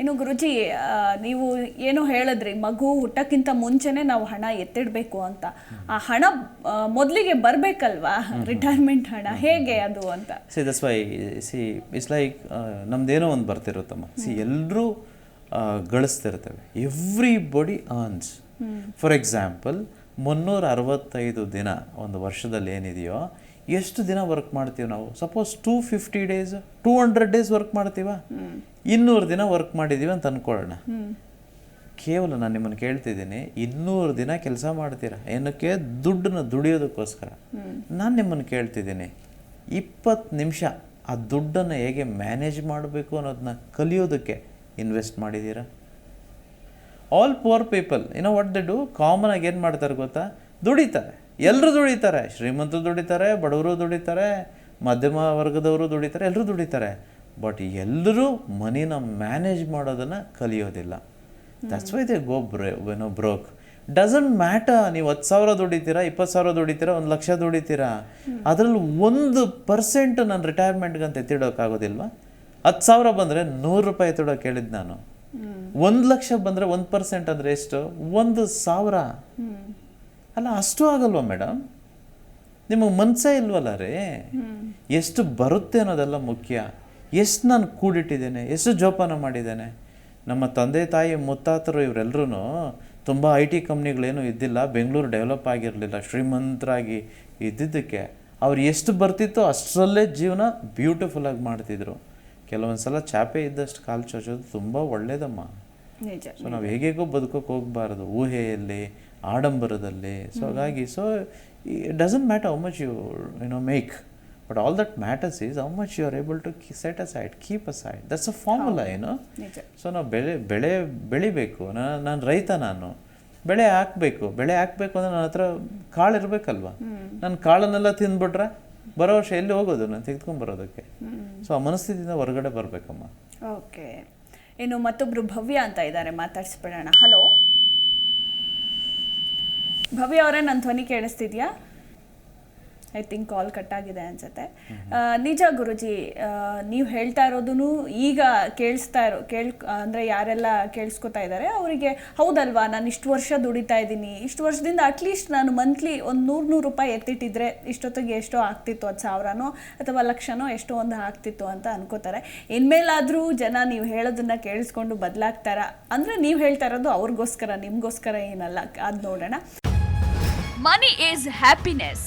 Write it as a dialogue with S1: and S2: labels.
S1: ಇನ್ನು ಗುರುಜಿ ನೀವು ಏನೋ ಹೇಳಿದ್ರಿ ಮಗು ಹುಟ್ಟಕ್ಕಿಂತ ಮುಂಚೆನೆ ನಾವು ಹಣ ಎತ್ತಿಡಬೇಕು ಅಂತ. ಆ ಹಣ ಮೊದಲಿಗೆ ಬರಬೇಕಲ್ವಾ? ರಿಟೈರ್ಮೆಂಟ್ ಹಣ ಹೇಗೆ ಅದು ಅಂತ?
S2: See this why see it's like ನಮ್ದೇನೋ ಒಂದು ಬರ್ತಿರುತ್ತಮ್ಮ. ಸಿ ಎಲ್ಲರೂ ಗಳಿಸ್ತಿರ್ತೇವೆ. Everybody earns for example ಮುನ್ನೂರ ಅರವತ್ತೈದು ದಿನ ಒಂದು ವರ್ಷದಲ್ಲಿ ಏನಿದೆಯೋ ಎಷ್ಟು ದಿನ ವರ್ಕ್ ಮಾಡ್ತೀವಿ ನಾವು? Suppose two fifty days two hundred days work ಮಾಡ್ತೀವ? ಇನ್ನೂರು ದಿನ ವರ್ಕ್ ಮಾಡಿದ್ದೀವಿ ಅಂತ ಅಂದ್ಕೊಳ್ಳೋಣ ಕೇವಲ ನಾನು ನಿಮ್ಮನ್ನು ಕೇಳ್ತಿದ್ದೀನಿ ಇನ್ನೂರು ದಿನ ಕೆಲಸ ಮಾಡ್ತೀರಾ? ಏನಕ್ಕೆ? ದುಡ್ಡನ್ನ ದುಡಿಯೋದಕ್ಕೋಸ್ಕರ. ನಾನು ನಿಮ್ಮನ್ನು ಕೇಳ್ತಿದ್ದೀನಿ ಇಪ್ಪತ್ತು ನಿಮಿಷ ಆ ದುಡ್ಡನ್ನು ಹೇಗೆ ಮ್ಯಾನೇಜ್ ಮಾಡಬೇಕು ಅನ್ನೋದನ್ನ ಕಲಿಯೋದಕ್ಕೆ ಇನ್ವೆಸ್ಟ್ ಮಾಡಿದ್ದೀರಾ ಆಲ್ ಪುವರ್ ಪೀಪಲ್ ಏನೋ ವಾಟ್ ದ ಡು ಕಾಮನ್ ಆಗಿ ಏನು ಮಾಡ್ತಾರೆ ಗೊತ್ತಾ? ದುಡಿತಾರೆ. ಎಲ್ಲರೂ ದುಡಿತಾರೆ. ಶ್ರೀಮಂತರು ದುಡಿತಾರೆ, ಬಡವರು ದುಡಿತಾರೆ, ಮಧ್ಯಮ ವರ್ಗದವರು ದುಡಿತಾರೆ ಎಲ್ಲರೂ ದುಡಿತಾರೆ. ಬಟ್ ಎಲ್ಲರೂ ಮನಿನ ಮ್ಯಾನೇಜ್ ಮಾಡೋದನ್ನು ಕಲಿಯೋದಿಲ್ಲ. ದಟ್ಸ್ ವೈ ದೇ ಗೋ ಬ್ರೇ ಏನೋ ಬ್ರೋಕ್ ಡಸಂಟ್ ಮ್ಯಾಟರ್ ನೀವು ಹತ್ತು ಸಾವಿರ ದುಡಿತೀರಾ, ಇಪ್ಪತ್ತು ಸಾವಿರ ದುಡಿತೀರಾ, ಒಂದು ಲಕ್ಷ ದುಡಿತೀರಾ, ಅದರಲ್ಲಿ ಒಂದು ಪರ್ಸೆಂಟ್ ನಾನು ರಿಟೈರ್ಮೆಂಟ್ಗಂತ ಎತ್ತಿಡೋಕ್ಕಾಗೋದಿಲ್ವಾ? ಹತ್ತು ಸಾವಿರ ಬಂದರೆ ನೂರು ರೂಪಾಯಿ ಎತ್ತಿಡೋಕೆ ಕೇಳಿದ್ದು ನಾನು. ಒಂದು ಲಕ್ಷ ಬಂದರೆ ಒಂದು ಪರ್ಸೆಂಟ್ ಅಂದರೆ ಎಷ್ಟು? ಒಂದು ಸಾವಿರ. ಅಲ್ಲ, ಅಷ್ಟು ಆಗಲ್ವಾ ಮೇಡಮ್ ನಿಮಗೆ ಮನಸ್ಸೇ ಇಲ್ವಲ್ಲ ರೀ? ಎಷ್ಟು ಬರುತ್ತೆ ಅನ್ನೋದೆಲ್ಲ ಮುಖ್ಯ. ಎಷ್ಟು ನಾನು ಕೂಡಿಟ್ಟಿದ್ದೇನೆ, ಎಷ್ಟು ಜೋಪಾನ ಮಾಡಿದ್ದೇನೆ. ನಮ್ಮ ತಂದೆ, ತಾಯಿ, ಮುತ್ತಾತರು ಇವರೆಲ್ಲರೂ ತುಂಬ ಐ ಟಿ ಕಂಪ್ನಿಗಳೇನು ಇದ್ದಿಲ್ಲ, ಬೆಂಗಳೂರು ಡೆವಲಪ್ ಆಗಿರಲಿಲ್ಲ, ಶ್ರೀಮಂತರಾಗಿ ಇದ್ದಿದ್ದಕ್ಕೆ. ಅವ್ರು ಎಷ್ಟು ಬರ್ತಿತ್ತೋ ಅಷ್ಟರಲ್ಲೇ ಜೀವನ ಬ್ಯೂಟಿಫುಲ್ಲಾಗಿ ಮಾಡ್ತಿದ್ರು. ಕೆಲವೊಂದು ಸಲ ಚಾಪೆ ಇದ್ದಷ್ಟು ಕಾಲು ಚಾಚೋದು ತುಂಬ ಒಳ್ಳೇದಮ್ಮ. ಸೊ ನಾವು ಹೇಗೇಗೋ ಬದುಕೋಕೆ ಹೋಗಬಾರ್ದು ಊಹೆಯಲ್ಲಿ ಆಡಂಬರದಲ್ಲಿ. ಸೊ ಹಾಗಾಗಿ so doesn't matter how much you know make but all that matters is how much you are able to set aside keep aside that's a formula ಏನು ಸೊ ನಾವು ಬೆಳೆ ಬೆಳೆ ಬೆಳಿಬೇಕು. ನಾನು ನಾನು ರೈತ ನಾನು. ಬೆಳೆ ಹಾಕ್ಬೇಕು. ಬೆಳೆ ಹಾಕ್ಬೇಕು ಅಂದ್ರೆ ನನ್ನ ಹತ್ರ ಕಾಳು ಇರಬೇಕಲ್ವ ನಾನು ಕಾಳನ್ನೆಲ್ಲ ತಿಂದ್ಬಿಟ್ರೆ ಬರೋ ವರ್ಷ ಎಲ್ಲಿ ಹೋಗೋದು? ನಾನು ತೆಗೆದುಕೊಂಡು ಬರೋದಕ್ಕೆ. ಸೊ ಆ ಮನಸ್ಥಿತಿಯಿಂದ ಹೊರಗಡೆ ಬರಬೇಕಮ್ಮ.
S1: ಓಕೆ. ಇನ್ನು ಮತ್ತೊಬ್ರು ಭವ್ಯ ಅಂತ ಇದ್ದಾರೆ ಮಾತಾಡಿಸ್ಬಿಡೋಣ. ಹಲೋ ಭವ್ಯ ಅವರೇ ನನ್ನ ಧ್ವನಿ ಕೇಳಿಸ್ತಿದ್ಯಾ? ಐ ಥಿಂಕ್ ಕಾಲ್ ಕಟ್ ಆಗಿದೆ ಅನ್ಸುತ್ತೆ ನಿಜ ಗುರುಜಿ ನೀವು ಹೇಳ್ತಾ ಇರೋದನ್ನು ಈಗ ಕೇಳಿಸ್ತಾ ಇರೋ ಕೇಳ್ ಅಂದರೆ ಯಾರೆಲ್ಲ ಕೇಳಿಸ್ಕೊತಾ ಇದ್ದಾರೆ ಅವರಿಗೆ ಹೌದಲ್ವಾ ನಾನು ಇಷ್ಟು ವರ್ಷ ದುಡಿತಾ ಇದ್ದೀನಿ ಇಷ್ಟು ವರ್ಷದಿಂದ ಅಟ್ಲೀಸ್ಟ್ ನಾನು ಮಂತ್ಲಿ ಒಂದು ನೂರು ನೂರು ರೂಪಾಯಿ ಎತ್ತಿಟ್ಟಿದ್ರೆ ಇಷ್ಟೊತ್ತಿಗೆ ಎಷ್ಟೋ ಆಗ್ತಿತ್ತು ಅದು ಸಾವಿರನೋ ಅಥವಾ ಲಕ್ಷನೋ ಎಷ್ಟೋ ಒಂದು ಆಗ್ತಿತ್ತು ಅಂತ ಅನ್ಕೋತಾರೆ. ಇನ್ಮೇಲಾದರೂ ಜನ ನೀವು ಹೇಳೋದನ್ನ ಕೇಳಿಸ್ಕೊಂಡು ಬದಲಾಗ್ತಾರ? ಅಂದರೆ ನೀವು ಹೇಳ್ತಾ ಇರೋದು ಅವ್ರಿಗೋಸ್ಕರ ನಿಮಗೋಸ್ಕರ ಏನಲ್ಲ ಅದು ನೋಡೋಣ.
S3: Money is happiness